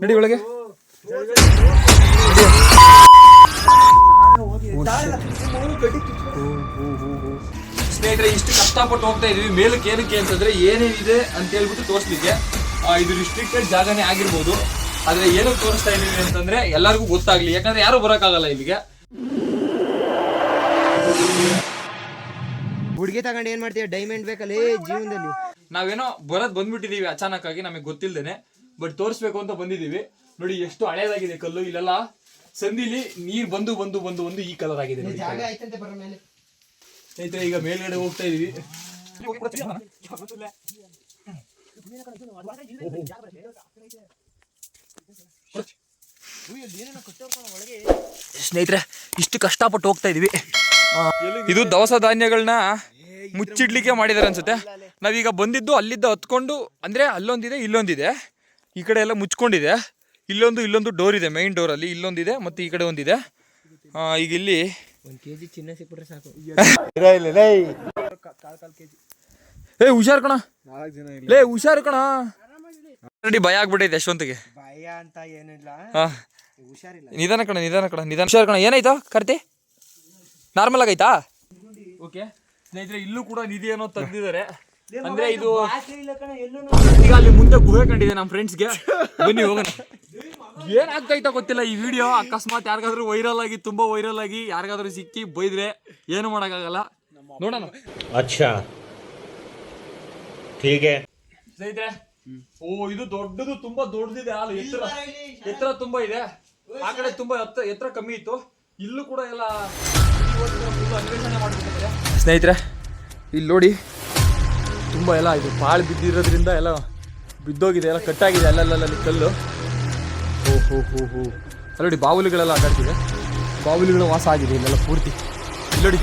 ನಡಿ ಒಳಗೆ. ಸ್ನೇಹಿತರೆ ಇಷ್ಟು ಕಷ್ಟಪಟ್ಟು ಹೋಗ್ತಾ ಇದೀವಿ. ಮೇಲಕ್ಕೆ ಏನಕ್ಕೆ ಅಂತಂದ್ರೆ ಏನೇನಿದೆ ಅಂತ ಹೇಳ್ಬಿಟ್ಟು ತೋರಿಸ್ಲಿಕ್ಕೆ ಆ, ಇದು ರಿಸ್ಟ್ರಿಕ್ಟೆಡ್ ಜಾಗನೇ ಆಗಿರ್ಬೋದು. ಆದ್ರೆ ಏನಕ್ಕೆ ತೋರಿಸ್ತಾ ಇದೀವಿ ಅಂತಂದ್ರೆ ಎಲ್ಲರಿಗೂ ಗೊತ್ತಾಗ್ಲಿ. ಯಾಕಂದ್ರೆ ಯಾರು ಬರೋಕ್ಕಾಗಲ್ಲ ಇಲ್ಲಿಗೆ. ಹುಡುಗಿ ತಗೊಂಡು ಏನ್ ಮಾಡ್ತೀಯ? ಡೈಮಂಡ್ ಬೇಕಲ್ಲ ಜೀವನದಲ್ಲಿ. ನಾವೇನೋ ಬರೋದ್ ಬಂದ್ಬಿಟ್ಟಿದೀವಿ ಅಚಾನಕ್ ಆಗಿ ನಮಗೆ ಗೊತ್ತಿಲ್ದೇನೆ. ಬಟ್ ತೋರಿಸ್ಬೇಕು ಅಂತ ಬಂದಿದ್ದೀವಿ. ನೋಡಿ ಎಷ್ಟು ಹಳೇದಾಗಿದೆ ಕಲ್ಲು. ಇಲ್ಲೆಲ್ಲ ಸಂದಿಲಿ ನೀರ್ ಬಂದು ಬಂದು ಬಂದು ಬಂದು ಈ ಕಲರ್ ಆಗಿದೆ ನೋಡಿ ಸ್ನೇಹಿತರೆ ಈಗ ಮೇಲ್ಗಡೆ ಹೋಗ್ತಾ ಇದೀವಿ. ಸ್ನೇಹಿತರೆ ಇಷ್ಟು ಕಷ್ಟಪಟ್ಟು ಹೋಗ್ತಾ ಇದೀವಿ. ಇದು ದವಸ ಧಾನ್ಯಗಳನ್ನ ಮುಚ್ಚಿಡ್ಲಿಕ್ಕೆ ಮಾಡಿದಾರೆ ಅನ್ಸುತ್ತೆ. ನಾವೀಗ ಬಂದಿದ್ದು ಅಲ್ಲಿದ್ದ ಹತ್ಕೊಂಡು ಅಂದ್ರೆ ಅಲ್ಲೊಂದಿದೆ ಇಲ್ಲೊಂದಿದೆ. ಈ ಕಡೆ ಎಲ್ಲ ಮುಚ್ಕೊಂಡಿದೆ. ಇಲ್ಲೊಂದು ಇಲ್ಲೊಂದು ಡೋರ್ ಇದೆ ಮೈನ್ ಡೋರ್ ಅಲ್ಲಿ. ಇಲ್ಲೊಂದಿದೆ ಮತ್ತೆ ಈ ಕಡೆ ಒಂದಿದೆ. ಈಗ ಇಲ್ಲಿ ಚಿನ್ನ ಸಿಕ್ಬಿಟ್ರೆ ಸಾಕು. ಏ ಹುಷಾರ್ ಕಣ. ಲೇ ಹುಷಾರು ಕಣ. ಆಲ್ರೆಡಿ ಭಯ ಆಗ್ಬಿಟ್ಟೈತೆ ಯಶವಂತಿಗೆ ಭಯ ಅಂತ ಏನಿಲ್ಲ. ಹುಷಾರಿಲ್ಲ. ನಿಧಾನ ಕಣ ನಿಧಾನ ಕಣ ನಿಧಾನ. ಹುಷಾರ್ ಕಣ ಏನಾಯ್ತು ಕರ್ತಿ? ನಾರ್ಮಲ್ ಆಗೈತಾ ಓಕೆ ಸ್ನೇಹಿತರೆ ಇಲ್ಲೂ ಕೂಡ ನಿಧಿ ಏನೋ ತೆಗ್ದಿದ್ದಾರೆ ಅಂದ್ರೆ ಇದು ಈಗ ಅಲ್ಲಿ ಮುಂದೆ ಗುಹೆ ಕಂಡಿದೆ ನಮ್ಮ ಫ್ರೆಂಡ್ಸ್ಗೆ ಬನ್ನಿ ಹೋಗೋಣ. ಏನಾಗ್ತೈತೋ ಗೊತ್ತಿಲ್ಲ ಈ ವಿಡಿಯೋ ಅಕಸ್ಮಾತ್ ಯಾರಿಗಾದ್ರೂ ವೈರಲ್ ಆಗಿ ತುಂಬಾ ವೈರಲ್ ಆಗಿ ಯಾರಿಗಾದ್ರೂ ಸಿಕ್ಕಿ ಬೈದ್ರೆ ಏನು ಮಾಡೋಕ್ಕಾಗಲ್ಲ. ನೋಡೋಣ. ಅಚ್ಚಾ. ಹೀಗೆ. ಸ್ನೇಹಿತರೆ ಓ ಇದು ದೊಡ್ಡದು ತುಂಬಾ ದೊಡ್ಡದಿದೆ ಹಾಲು ಎತ್ತರ ಎತ್ತರ ತುಂಬಾ ಇದೆ. ಆ ಕಡೆ ತುಂಬಾ ಎತ್ತರ ಕಮ್ಮಿ ಇತ್ತು. ಇಲ್ಲೂ ಕೂಡ ಎಲ್ಲ ಅನ್ವೇಷಣೆ ಮಾಡ್ತಿದ್ದಾರೆ ಸ್ನೇಹಿತರೆ ಇಲ್ಲಿ ನೋಡಿ ತುಂಬಾ ಎಲ್ಲ ಇದು ಪಾಳು ಬಿದ್ದಿರೋದ್ರಿಂದ ಎಲ್ಲ ಬಿದ್ದೋಗಿದೆ, ಎಲ್ಲ ಕಟ್ಟಾಗಿದೆ, ಅಲ್ಲಲ್ಲಲ್ಲಿ ಕಲ್ಲು. ಓ ಹೋ ಹೋ ಹೋ. ಅಲ್ಲೋಡಿ ಬಾವುಲಿಗಳೆಲ್ಲ ಆಟಾಡ್ತಿದೆ. ಬಾವುಲಿಗಳ ವಾಸ ಆಗಿದೆ ಇಲ್ಲೆಲ್ಲ ಪೂರ್ತಿ. ಇಲ್ಲಿ ನೋಡಿ,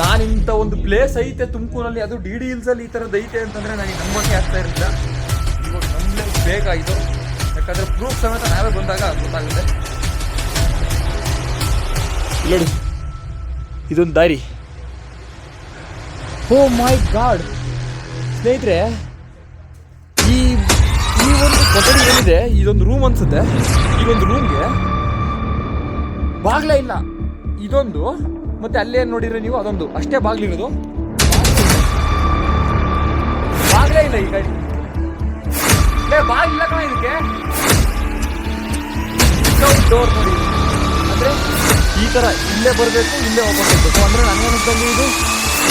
ನಾನು ಇಂಥ ಒಂದು ಪ್ಲೇಸ್ ಐತೆ ತುಮಕೂರಲ್ಲಿ, ಅದು ಡಿ ಡಿ ಹಿಲ್ಸಲ್ಲಿ ಈ ಥರದ್ದು ಐತೆ ಅಂತಂದರೆ ನನಗೆ ನಂಬೋಕೆ ಆಗ್ತಾ ಇರಲಿಲ್ಲ. ಇವಾಗ ನಮ್ಗೆ ಬೇಕಾಯಿತು. ಯಾಕಂದರೆ ಪ್ರೂಫ್ ಸಮೇತ ನಾವೇ ಬಂದಾಗ ಗೊತ್ತಾಗುತ್ತೆ. ಇಲ್ಲಿ ನೋಡಿ, ಇದೊಂದು ದಾರಿ. ಓ ಮೈ ಗಾಡ್ ಸ್ನೇಹಿತರೆ, ಈ ಈ ಒಂದು ಕೊಠಡಿ ಏನಿದೆ, ಇದೊಂದು ರೂಮ್ ಅನ್ಸುತ್ತೆ. ಈ ಒಂದು ರೂಮ್ಗೆ ಬಾಗ್ಲೇ ಇಲ್ಲ. ಇದೊಂದು, ಮತ್ತೆ ಅಲ್ಲೇ ನೋಡಿದ್ರೆ ನೀವು ಅದೊಂದು. ಅಷ್ಟೇ ಬಾಗ್ಲಿರೋದು ಬಾಗ್ಲೇ ಇಲ್ಲ ಈ ಗಾಡಿ ಲೇ ಬಾಗಿಲ್ಲ ಕಣ ಇದಕ್ಕೆ. ಡೋರ್ ನೋಡಿ. ಅಂದ್ರೆ ಈ ತರ ಇಲ್ಲೇ ಬರಬೇಕು, ಇಲ್ಲೇ ಹೋಗಬೇಕು ಹೋಗ್ಬೇಕು ಅಂದ್ರೆ ನನಗನ್ನಿಸ್ತಂಗೆ ಇದು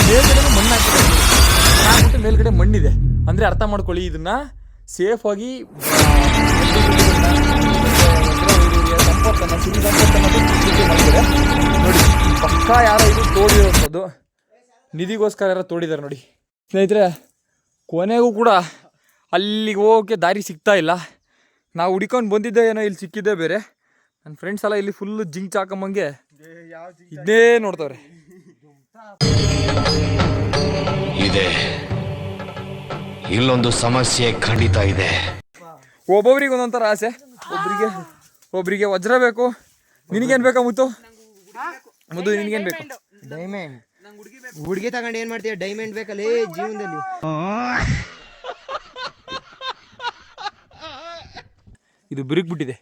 ಮೇಲ್ಗಡೆ ಮಣ್ಣು ಮೇಲ್ಗಡೆ ಮಣ್ಣಿದೆ. ಅಂದ್ರೆ ಅರ್ಥ ಮಾಡ್ಕೊಳ್ಳಿ, ಇದನ್ನ ಸೇಫ್ ಆಗಿ, ನೋಡಿ, ಪಕ್ಕ ಯಾರೋ ಇದು ತೋಡಿರೋದು ನಿಧಿಗೋಸ್ಕರ ಯಾರೋ ತೋಡಿದ್ದಾರೆ ನೋಡಿ. ಸ್ನೇಹಿತರೆ, ಕೊನೆಗೂ ಕೂಡ ಅಲ್ಲಿಗೆ ಹೋಗೋಕ್ಕೆ ದಾರಿ ಸಿಗ್ತಾ ಇಲ್ಲ. ನಾವು ಹುಡ್ಕೊಂಡು ಬಂದಿದ್ದೆ ಏನೋ ಇಲ್ಲಿ ಸಿಕ್ಕಿದ್ದೆ ಬೇರೆ. ನನ್ನ ಫ್ರೆಂಡ್ಸ್ ಎಲ್ಲ ಇಲ್ಲಿ ಫುಲ್ ಜಿಂಕ್ ಹಾಕೊಂಬಂಗೆ ಇದೇ ನೋಡ್ತವ್ರೆ. ಇದೆ. ಇಲ್ಲೊಂದು ಸಮಸ್ಯೆ ಖಂಡಿತ ಇದೆ. ಒಬ್ಬೊಬ್ರಿಗೆ ಒಂದೊಂಥರ ಆಸೆ. ಒಬ್ರಿಗೆ ಒಬ್ರಿಗೆ ವಜ್ರ ಬೇಕು. ನಿನಗೇನ್ ಬೇಕಾ ಮುತ್ತು? ಮುದು ನಿನಗೇನ್ ಬೇಕು? ಡೈಮಂಡ್. ಹುಡುಗಿ ತಗೊಂಡು ಏನ್ ಮಾಡ್ತೀಯ? ಡೈಮಂಡ್ ಬೇಕಲ್ಲ ಜೀವನದಲ್ಲಿ. ಇದು ಬಿರುಗ್ಬಿಟ್ಟಿದೆ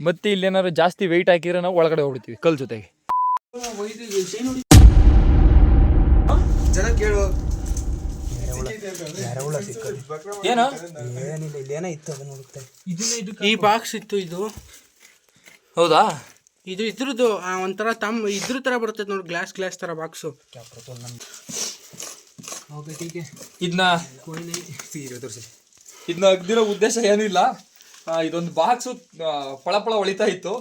ಮತ್ತೆ ಇಲ್ಲೇನಾದ್ರು ಜಾಸ್ತಿ ವೆಯ್ಟ್ ಹಾಕಿದ್ರೆ ನಾವು ಒಳಗಡೆ ಹೋಗ್ಬಿಡ್ತೀವಿ ಕಲ್ ಜೊತೆಗೆ. ಜನ ಕೇಳು ಏನೋ? ಏನಿಲ್ಲ ಇಲ್ಲೇನೋ ಇತ್ತು ಅದನ್ನ ಹುಡುಕ್ತಾ ಈ ಬಾಕ್ಸ್ ಇತ್ತು ಇದು. ಹೌದಾ? ಇದು ಇದ್ರದ್ದು ಆ, ಒಂಥರ ತಮ್ಮ ಇದ್ರ ತರ ಬರ್ತೈತೆ ನೋಡಿ ಗ್ಲಾಸ್ ಗ್ಲಾಸ್ ತರ ಬಾಕ್ಸು ಇದನ್ನ ಇದನ್ನ ಅಗ್ದಿರೋ ಉದ್ದೇಶ ಏನಿಲ್ಲ. ಆ, ಇದೊಂದು ಬಾಕ್ಸು ಪಳಪಳ ಹೊಳಿತಾ ಇತ್ತು.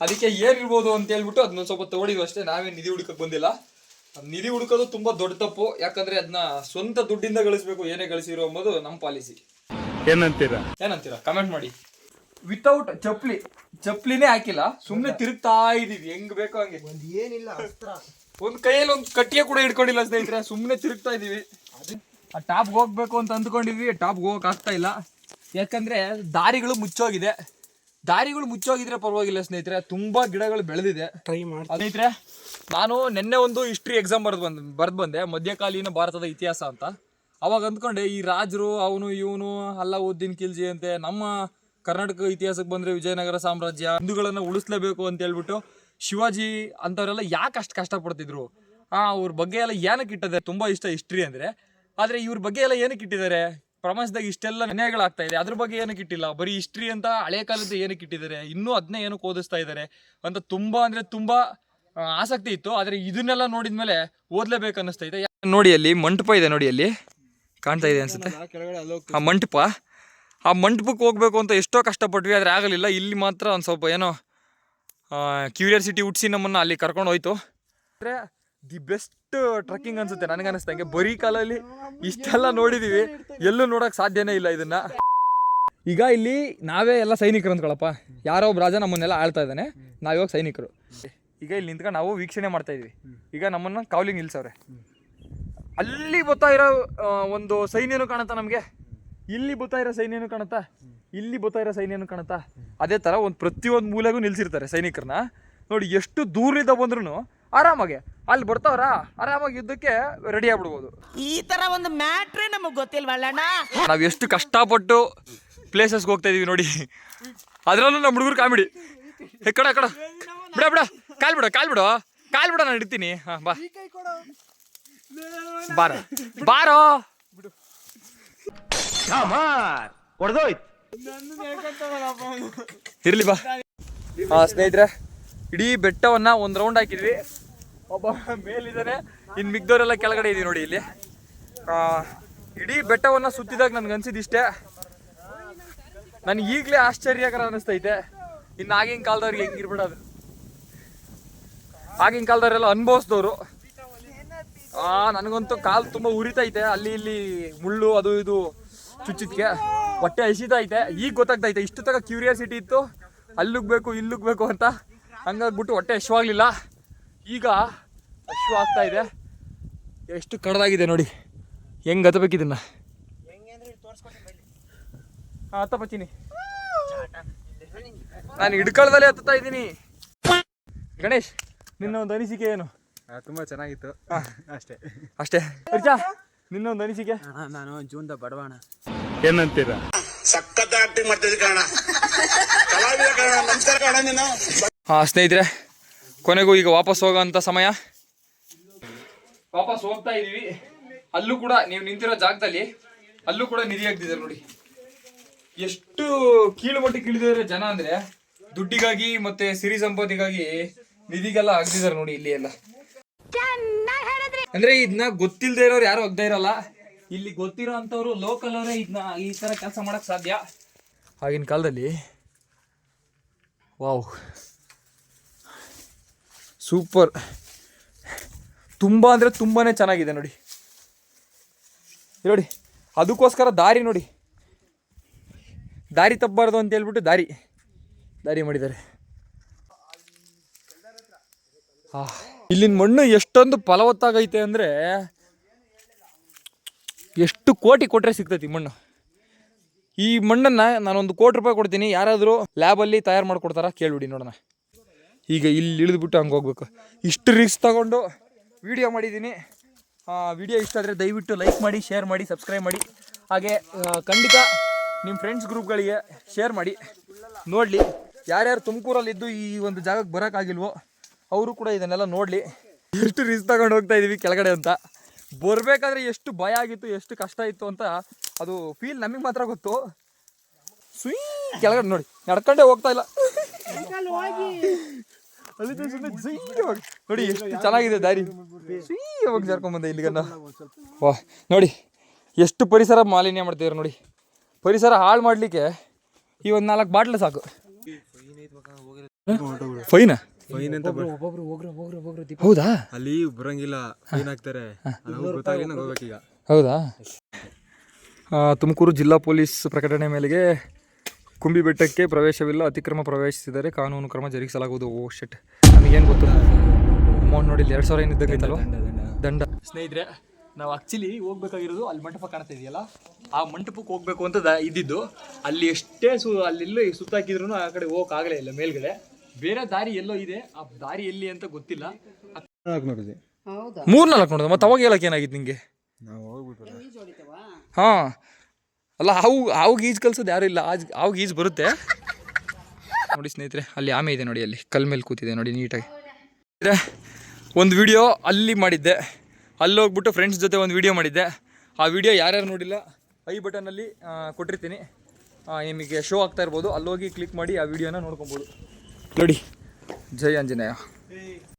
ಅದಕ್ಕೆ ಏನಿರ್ಬೋದು ಅಂತ ಹೇಳ್ಬಿಟ್ಟು ಅದನ್ನ ಸ್ವಲ್ಪ ತೋಡಿದ್ವಿ ಅಷ್ಟೇ. ನಾವೇನು ನಿಧಿ ಹುಡುಕಕ್ ಬಂದಿಲ್ಲ. ನಿಧಿ ಹುಡುಕೋದು ತುಂಬಾ ದೊಡ್ಡ ತಪ್ಪು. ಯಾಕಂದ್ರೆ ಅದನ್ನ ಸ್ವಂತ ದುಡ್ಡಿಂದ ಗಳಿಸಬೇಕು ಏನೇ ಗಳಿಸಿರೋ ಎಂಬುದು ನಮ್ಮ ಪಾಲಿಸಿ. ಏನಂತೀರಾ? ಏನಂತೀರಾ? ಕಮೆಂಟ್ ಮಾಡಿ. ವಿತೌಟ್ ಚಪ್ಲಿ ಚಪ್ಲಿನೇ ಹಾಕಿಲ್ಲ ಸುಮ್ಮನೆ ತಿರುಗ್ತಾ ಇದೀವಿ. ಹೆಂಗ್ ಬೇಕೋ ಹಂಗೆ. ಒಂದ್ ಏನಿಲ್ಲ ಅಸ್ತ್ರ. ಒಂದ್ ಕೈಯಲ್ಲಿ ಒಂದ್ ಕಟ್ಟಿಗೆ ಕೂಡ ಇಟ್ಕೊಂಡಿಲ್ಲ ಸ್ನೇಹಿತರೆ ಸುಮ್ಮನೆ ತಿರುಗ್ತಾ ಇದೀವಿ. ಆ ಟಾಪ್ ಹೋಗ್ಬೇಕು ಅಂತ ಅಂದ್ಕೊಂಡಿದ್ವಿ ಟಾಪ್ ಹೋಗಕ್ ಆಗ್ತಾ ಇಲ್ಲ. ಯಾಕಂದ್ರೆ ದಾರಿಗಳು ಮುಚ್ಚೋಗಿದೆ. ದಾರಿಗಳು ಮುಚ್ಚೋಗಿದ್ರೆ ಪರವಾಗಿಲ್ಲ ಸ್ನೇಹಿತರೆ ತುಂಬಾ ಗಿಡಗಳು ಬೆಳೆದಿದೆ. ಟ್ರೈ ಮಾಡಿ ಸ್ನೇಹಿತರೆ ನಾನು ನಿನ್ನೆ ಒಂದು ಹಿಸ್ಟ್ರಿ ಎಕ್ಸಾಮ್ ಬರೆದು ಬಂದ್ ಬರ್ದು ಬಂದೆ ಮಧ್ಯಕಾಲೀನ ಭಾರತದ ಇತಿಹಾಸ ಅಂತ. ಅವಾಗ ಅಂದ್ಕೊಂಡೆ ಈ ರಾಜರು ಅವನು ಇವನು ಅಲ್ಲ ಉದ್ದೀನ್ ಖಿಲ್ಜಿ ಅಂತೆ ನಮ್ಮ ಕರ್ನಾಟಕ ಇತಿಹಾಸಕ್ಕೆ ಬಂದ್ರೆ ವಿಜಯನಗರ ಸಾಮ್ರಾಜ್ಯ ಹಿಂದೂಗಳನ್ನ ಉಳಿಸ್ಲೇಬೇಕು ಅಂತ ಹೇಳ್ಬಿಟ್ಟು ಶಿವಾಜಿ ಅಂತವರೆಲ್ಲ ಯಾಕೆ ಅಷ್ಟು ಕಷ್ಟಪಡ್ತಿದ್ರು? ಆ ಅವ್ರ ಬಗ್ಗೆ ಎಲ್ಲ ಏನಕ್ಕೆ ಇಟ್ಟಿದ್ದಾರೆ ತುಂಬಾ ಇಷ್ಟ ಹಿಸ್ಟ್ರಿ ಅಂದ್ರೆ. ಆದ್ರೆ ಇವ್ರ ಬಗ್ಗೆ ಎಲ್ಲ ಏನಕ್ಕೆ ಇಟ್ಟಿದ್ದಾರೆ? ಪ್ರಪಂಚದಾಗ ಇಷ್ಟೆಲ್ಲ ಅನ್ಯಾಯಗಳಾಗ್ತಾ ಇದೆ. ಅದ್ರ ಬಗ್ಗೆ ಏನಕ್ಕೆ ಇಟ್ಟಿಲ್ಲ? ಬರೀ ಹಿಸ್ಟ್ರಿ ಅಂತ ಹಳೆ ಕಾಲದ ಏನಕ್ಕೆ ಇಟ್ಟಿದ್ದಾರೆ? ಇನ್ನೂ ಅದನ್ನೇ ಏನಕ್ಕೆ ಓದಿಸ್ತಾ ಇದ್ದಾರೆ? ಅಂತ ತುಂಬಾ ಅಂದ್ರೆ ತುಂಬಾ ಆಸಕ್ತಿ ಇತ್ತು. ಆದ್ರೆ ಇದನ್ನೆಲ್ಲ ನೋಡಿದ್ಮೇಲೆ ಓದ್ಲೇಬೇಕು ಅನ್ನಿಸ್ತಾ ಇದೆ. ನೋಡಿ ಅಲ್ಲಿ ಮಂಟಪ ಇದೆ ನೋಡಿ ಅಲ್ಲಿ. ಕಾಣ್ತಾ ಇದೆ ಅನ್ಸುತ್ತೆ. ಆ ಮಂಟಪ. ಆ ಮಂಟಪಕ್ಕೆ ಹೋಗ್ಬೇಕು ಅಂತ ಎಷ್ಟೋ ಕಷ್ಟಪಟ್ವಿ ಆದರೆ ಆಗಲಿಲ್ಲ. ಇಲ್ಲಿ ಮಾತ್ರ ಒಂದು ಸ್ವಲ್ಪ ಏನೋ ಕ್ಯೂರಿಯಾಸಿಟಿ ಹುಟ್ಟಿಸಿ ನಮ್ಮನ್ನು ಅಲ್ಲಿ ಕರ್ಕೊಂಡು ಹೋಯ್ತು. ಅಂದರೆ ದಿ ಬೆಸ್ಟ್ ಟ್ರಕ್ಕಿಂಗ್ ಅನ್ಸುತ್ತೆ ನನಗೆ ಹಂಗೆ. ಬರೀ ಕಾಲಲ್ಲಿ ಇಷ್ಟೆಲ್ಲ ನೋಡಿದೀವಿ. ಎಲ್ಲೂ ನೋಡೋಕೆ ಸಾಧ್ಯನೇ ಇಲ್ಲ ಇದನ್ನ. ಈಗ ಇಲ್ಲಿ ನಾವೇ ಎಲ್ಲ ಸೈನಿಕರು ಅಂದ್ಕೊಳಪ್ಪ. ಯಾರೋ ಒಬ್ಬ ರಾಜ ನಮ್ಮನ್ನೆಲ್ಲ ಆಳ್ತಾ ಇದ್ದಾನೆ. ನಾವಿವಾಗ ಸೈನಿಕರು. ಈಗ ಇಲ್ಲಿ ನಿಂತ್ಕೊಂಡು ನಾವು ವೀಕ್ಷಣೆ ಮಾಡ್ತಾ ಇದೀವಿ ಈಗ ನಮ್ಮನ್ನ ಕಾವಲಿಗೆ ನಿಲ್ಸವ್ರೆ. ಅಲ್ಲಿ ಬರ್ತಾ ಇರೋ ಒಂದು ಸೈನ್ಯನು ಕಾಣುತ್ತಾ ನಮಗೆ? ಇಲ್ಲಿ ಬರ್ತಾ ಇರೋ ಸೈನ್ಯನು ಕಾಣುತ್ತಾ? ಇಲ್ಲಿ ಬರ್ತಾ ಇರೋ ಸೈನ್ಯನು ಕಾಣುತ್ತಾ? ಅದೇ ಥರ ಒಂದು ಪ್ರತಿಯೊಂದು ಮೂಲೆಗೂ ನಿಲ್ಸಿರ್ತಾರೆ ಸೈನಿಕರನ್ನ ನೋಡಿ ಎಷ್ಟು ದೂರದಿಂದ ಬಂದ್ರು ಆರಾಮಾಗೆ. ಅಲ್ಲಿ ಬರ್ತಾವ್ರ ಆರಾಮಾಗಿ ಯುದ್ಧಕ್ಕೆ ರೆಡಿ ಆಗ್ಬಿಡ್ಬೋದು. ಈ ತರ ಒಂದು ಮ್ಯಾಟ್ರೇ ನಮಗ್ ಗೊತ್ತಿಲ್ವಲ್ಲಣ್ಣ ನಾವು ಎಷ್ಟು ಕಷ್ಟಪಟ್ಟು ಪ್ಲೇಸಸ್ಗೆ ಹೋಗ್ತಾ ಇದೀವಿ ನೋಡಿ. ಅದರಲ್ಲೂ ನಮ್ಮ ಹುಡುಗರು ಕಾಮಿಡಿ. ಹೇ ಕಡ ಕಡ. ಬಿಡ ಬಿಡ. ಕಾಲ್ ಬಿಡ ಕಾಲ್ ಬಿಡು. ಕಾಲ್ ಬಿಡ ನಾನು ಇಡ್ತೀನಿ. ಹಾಂ ಬಾ. ಬಾರ. ಬಾರೋ. ಇರ್ಲಿ ಬಾ. ಹಾ ಸ್ನೇಹಿತರೆ ಇಡೀ ಬೆಟ್ಟವನ್ನ ಒಂದ್ ರೌಂಡ್ ಹಾಕಿದ್ವಿ. ಒಬ್ಬ ಮೇಲಿದ್ದಾನೆ. ಇನ್ ಮಿಗ್ದವರೆಲ್ಲ ಕೆಳಗಡೆ ಇದೀವಿ ನೋಡಿ ಇಲ್ಲಿ. ಇಡೀ ಬೆಟ್ಟವನ್ನ ಸುತ್ತಿದಾಗ ನನ್ಗೆ ಅನ್ಸಿದಿಷ್ಟೇ ನನಗೆ ಈಗಲೇ ಆಶ್ಚರ್ಯಕರ ಅನಿಸ್ತೈತೆ. ಇನ್ನು ಆಗಿನ ಕಾಲದವ್ರಿಗೆ ಹೆಂಗಿರ್ಬಿಡೋದು ಆಗಿನ ಕಾಲದವರೆಲ್ಲ ಅನುಭವಿಸ್ದವ್ರು. ಆ, ನನಗಂತೂ ಕಾಲು ತುಂಬ ಉರಿತೈತೆ. ಅಲ್ಲಿ ಇಲ್ಲಿ ಮುಳ್ಳು ಅದು ಇದು ಚುಚ್ಚಿದ್ಕೆ. ಹೊಟ್ಟೆ ಹಸಿತೈತೆ. ಈಗ ಗೊತ್ತಾಗ್ತೈತೆ. ಇಷ್ಟು ತಗ ಕ್ಯೂರಿಯಾಸಿಟಿ ಇತ್ತು. ಅಲ್ಲುಗ್ಬೇಕು, ಇಲ್ಲುಗ್ಬೇಕು ಅಂತ. ಹಂಗಾಗ್ಬಿಟ್ಟು ಹೊಟ್ಟೆ ಹಶ್ವಾಗ್ಲಿಲ್ಲ ಈಗ ಹಶ್ವ ಆಗ್ತಾ ಇದೆ. ಎಷ್ಟು ಕಡದಾಗಿದೆ ನೋಡಿ. ಹೆಂಗ್ ಹತ್ತಬೇಕು ಇದನ್ನ? ಹಾಂ ಹತ್ತಪಚ್ಚಿನಿ ನಾನು ಹಿಡ್ಕೊಳ್ದಲ್ಲೇ ಹತ್ತುತ್ತಾ ಇದ್ದೀನಿ. ಗಣೇಶ್ ನಿನ್ನ ಒಂದು ಅನಿಸಿಕೆ ಏನು? ತುಂಬಾ ಚೆನ್ನಾಗಿತ್ತು. ಅಷ್ಟೇ. ಅಷ್ಟೇ. ಅರ್ಚಾ ನಿನ್ನ ಅನಿಸಿಕೆ? ಅನಿಸಿಕೆ ನಾನು ಜೂನ್ದ ಬಡವಣ. ಏನಂತೀರಾ? ಸಖತ್ ಆಕ್ಟಿಂಗ್ ಮಾಡ್ತಿದ್ದೆ ಕಾರಣ ಕಲಾವಿದ ನಮಸ್ಕಾರ ಕಾಣ ನೀನು. ಹಾ ಸ್ನೇಹಿತರೆ ಕೊನೆಗೂ ಈಗ ವಾಪಸ್ ಹೋಗೋಂಥ ಸಮಯ. ವಾಪಸ್ ಹೋಗ್ತಾ ಇದೀವಿ. ಅಲ್ಲೂ ಕೂಡ ನೀವು ನಿಂತಿರೋ ಜಾಗದಲ್ಲಿ ಅಲ್ಲೂ ಕೂಡ ನಿಧಿ ಆಗ್ತಿದ್ದಾರೆ ನೋಡಿ. ಎಷ್ಟು ಕೀಳು ಮಟ್ಟಕ್ಕೆ ಇಳಿದಿದ್ದಾರೆ ಜನ ಅಂದ್ರೆ ದುಡ್ಡಿಗಾಗಿ ಮತ್ತೆ ಸಿರಿ ಸಂಪತ್ತಿಗಾಗಿ ನಿಧಿಗೆಲ್ಲ ಆಗ್ತಿದ್ದಾರೆ ನೋಡಿ ಇಲ್ಲಿ ಎಲ್ಲ. ಅಂದ್ರೆ ಇದನ್ನ ಗೊತ್ತಿಲ್ಲದೆ ಇರೋರು ಯಾರು ಹೋಗ್ದೇ ಇರಲ್ಲ. ಇಲ್ಲಿ ಗೊತ್ತಿರೋ ಅಂತವ್ರು ಲೋಕಲ್ ಅವರೇ ಇದನ್ನ ಈ ತರ ಕೆಲಸ ಮಾಡಕ್ ಸಾಧ್ಯ? ಆಗಿನ ಕಾಲದಲ್ಲಿ ವಾವ್. ಸೂಪರ್. ತುಂಬ ಅಂದರೆ ತುಂಬಾ ಚೆನ್ನಾಗಿದೆ ನೋಡಿ. ನೋಡಿ ಅದಕ್ಕೋಸ್ಕರ ದಾರಿ ನೋಡಿ. ದಾರಿ ತಪ್ಪಬಾರ್ದು ಅಂತ ಹೇಳ್ಬಿಟ್ಟು ದಾರಿ ದಾರಿ ಮಾಡಿದ್ದಾರೆ. ಆ, ಇಲ್ಲಿನ ಮಣ್ಣು ಎಷ್ಟೊಂದು ಫಲವತ್ತಾಗೈತೆ ಅಂದರೆ ಎಷ್ಟು ಕೋಟಿ ಕೊಟ್ಟರೆ ಸಿಗ್ತೈತಿ ಮಣ್ಣು. ಈ ಮಣ್ಣನ್ನು ನಾನೊಂದು ಕೋಟಿ ರೂಪಾಯಿ ಕೊಡ್ತೀನಿ. ಯಾರಾದರೂ ಲ್ಯಾಬಲ್ಲಿ ತಯಾರು ಮಾಡಿಕೊಡ್ತಾರ ಕೇಳಿಬಿಡಿ ನೋಡೋಣ. ಈಗ ಇಲ್ಲಿ ಇಳಿದ್ಬಿಟ್ಟು ಹಂಗೆ ಹೋಗ್ಬೇಕು. ಇಷ್ಟು ರಿಸ್ಕ್ ತಗೊಂಡು ವಿಡಿಯೋ ಮಾಡಿದ್ದೀನಿ. ವಿಡಿಯೋ ಇಷ್ಟ ಆದರೆ ದಯವಿಟ್ಟು ಲೈಕ್ ಮಾಡಿ ಶೇರ್ ಮಾಡಿ ಸಬ್ಸ್ಕ್ರೈಬ್ ಮಾಡಿ. ಹಾಗೆ ಖಂಡಿತ ನಿಮ್ಮ ಫ್ರೆಂಡ್ಸ್ ಗ್ರೂಪ್ಗಳಿಗೆ ಶೇರ್ ಮಾಡಿ. ನೋಡಲಿ, ಯಾರ್ಯಾರು ತುಮಕೂರಲ್ಲಿದ್ದು ಈ ಒಂದು ಜಾಗಕ್ಕೆ ಬರೋಕ್ಕಾಗಿಲ್ವೋ ಅವರು ಕೂಡ ಇದನ್ನೆಲ್ಲ ನೋಡಲಿ. ಎಷ್ಟು ರಿಸ್ಕ್ ತಗೊಂಡು ಹೋಗ್ತಾ ಇದೀವಿ ಕೆಳಗಡೆ ಅಂತ. ಬರಬೇಕಾದ್ರೆ ಎಷ್ಟು ಭಯ ಆಗಿತ್ತು, ಎಷ್ಟು ಕಷ್ಟ ಇತ್ತು ಅಂತ ಅದು ಫೀಲ್ ನಮಗೆ ಮಾತ್ರ ಗೊತ್ತು. ಸುಯ್, ಕೆಳಗಡೆ ನೋಡಿ. ನಡ್ಕೊಂಡೇ ಹೋಗ್ತಾ ಇಲ್ಲ. ನೋಡಿ ಎಷ್ಟು ಚೆನ್ನಾಗಿದೆ ದಾರಿ. ಸುಯ್ ಹೋಗಿ ಸೇರ್ಕೊಂಬಂದೆ ಇಲ್ಲಿಗನ್ನ ನೋಡಿ, ಎಷ್ಟು ಪರಿಸರ ಮಾಲಿನ್ಯ ಮಾಡ್ತಿದ್ದಾರೆ ನೋಡಿ. ಪರಿಸರ ಹಾಳು ಮಾಡಲಿಕ್ಕೆ ಈ ಒಂದು ನಾಲ್ಕು ಬಾಟ್ಲು ಸಾಕು. ಫೈನಾ? ಫೈನ್ ಅಂತ ಹೌದಾ? ಅಲ್ಲಿ ಬರಂಗಿಲ್ಲ ಫೈನ್ ಹಾಕ್ತಾರೆ ನಾವು ಗೊತ್ತಾಗಿ ಹೋಗ್ಬೇಕೀಗ. ಹೌದಾ? ತುಮಕೂರು ಜಿಲ್ಲಾ ಪೊಲೀಸ್ ಪ್ರಕಟಣೆ ಮೇಲೆಗೆ ಕುಂಬಿ ಬೆಟ್ಟಕ್ಕೆ ಪ್ರವೇಶವಿಲ್ಲ ಅತಿಕ್ರಮ ಪ್ರವೇಶಿಸಿದರೆ ಕಾನೂನು ಕ್ರಮ ಜರುಗಿಸಲಾಗುವುದು. ಓ ಶೆಟ್ ನಮಗೇನು ಗೊತ್ತು? ಅಮೌಂಟ್ ನೋಡಿ ಎರಡು ಸಾವಿರ ಏನಿದ್ದಂಗೆ ಐತಲ್ವ ದಂಡ ಸ್ನೇಹಿತರೆ ನಾವು ಆಕ್ಚುಲಿ ಹೋಗ್ಬೇಕಾಗಿರೋದು ಅಲ್ಲಿ ಮಂಟಪ ಕಾಣ್ತಾ ಇದೆಯಲ್ಲ ಆ ಮಂಟಪಕ್ಕೆ ಹೋಗ್ಬೇಕು ಅಂತ ದ- ಇದ್ದಿದ್ದು. ಅಲ್ಲಿ ಎಷ್ಟೇ ಸು ಅಲ್ಲೆಲ್ಲೋ ಸುತ್ತಾಕಿದ್ರು ಆ ಕಡೆ ಹೋಗಕ್ಕಾಗಲೇ ಇಲ್ಲ ಮೇಲ್ಗಡೆ. ಬೇರೆ ದಾರಿ ಎಲ್ಲೋ ಇದೆ ಆ ದಾರಿ ಎಲ್ಲಿ ಅಂತ ಗೊತ್ತಿಲ್ಲ. ಮೂರ್ ನಾಲ್ಕು ನೋಡಿದೆ ಮತ್ತೆ ಅವಾಗ ಹೇಳಕ್ ಏನಾಗಿತ್ತು ನಿಂಗೆ? ನಾವು ಹೋಗ್ಬಿಟ್ಟು ಹಾಂ. ಅಲ್ಲ ಹಾವು ಹಾವು ಈಜ್ ಕಲ್ಸೋದು ಯಾರು ಇಲ್ಲ ಆಜ್ ಹಾವು ಈಜು ಬರುತ್ತೆ. ನೋಡಿ ಸ್ನೇಹಿತರೆ ಅಲ್ಲಿ ಆಮೆ ಇದೆ ನೋಡಿ ಅಲ್ಲಿ ಕಲ್ ಮೇಲೆ ಕೂತಿದೆ ನೋಡಿ ನೀಟಾಗಿ. ಒಂದು ವಿಡಿಯೋ ಅಲ್ಲಿ ಮಾಡಿದ್ದೆ. ಅಲ್ಲಿ ಹೋಗ್ಬಿಟ್ಟು ಫ್ರೆಂಡ್ಸ್ ಜೊತೆ ಒಂದು ವಿಡಿಯೋ ಮಾಡಿದ್ದೆ. ಆ ವಿಡಿಯೋ ಯಾರ್ಯಾರು ನೋಡಿಲ್ಲ ಐ ಬಟನಲ್ಲಿ ಕೊಟ್ಟಿರ್ತೀನಿ. ನಿಮಗೆ ಶೋ ಆಗ್ತಾ ಇರ್ಬೋದು. ಅಲ್ಲೋಗಿ ಕ್ಲಿಕ್ ಮಾಡಿ ಆ ವಿಡಿಯೋನ ನೋಡ್ಕೊಬೋದು. రెడీ జై ఆంజనేయ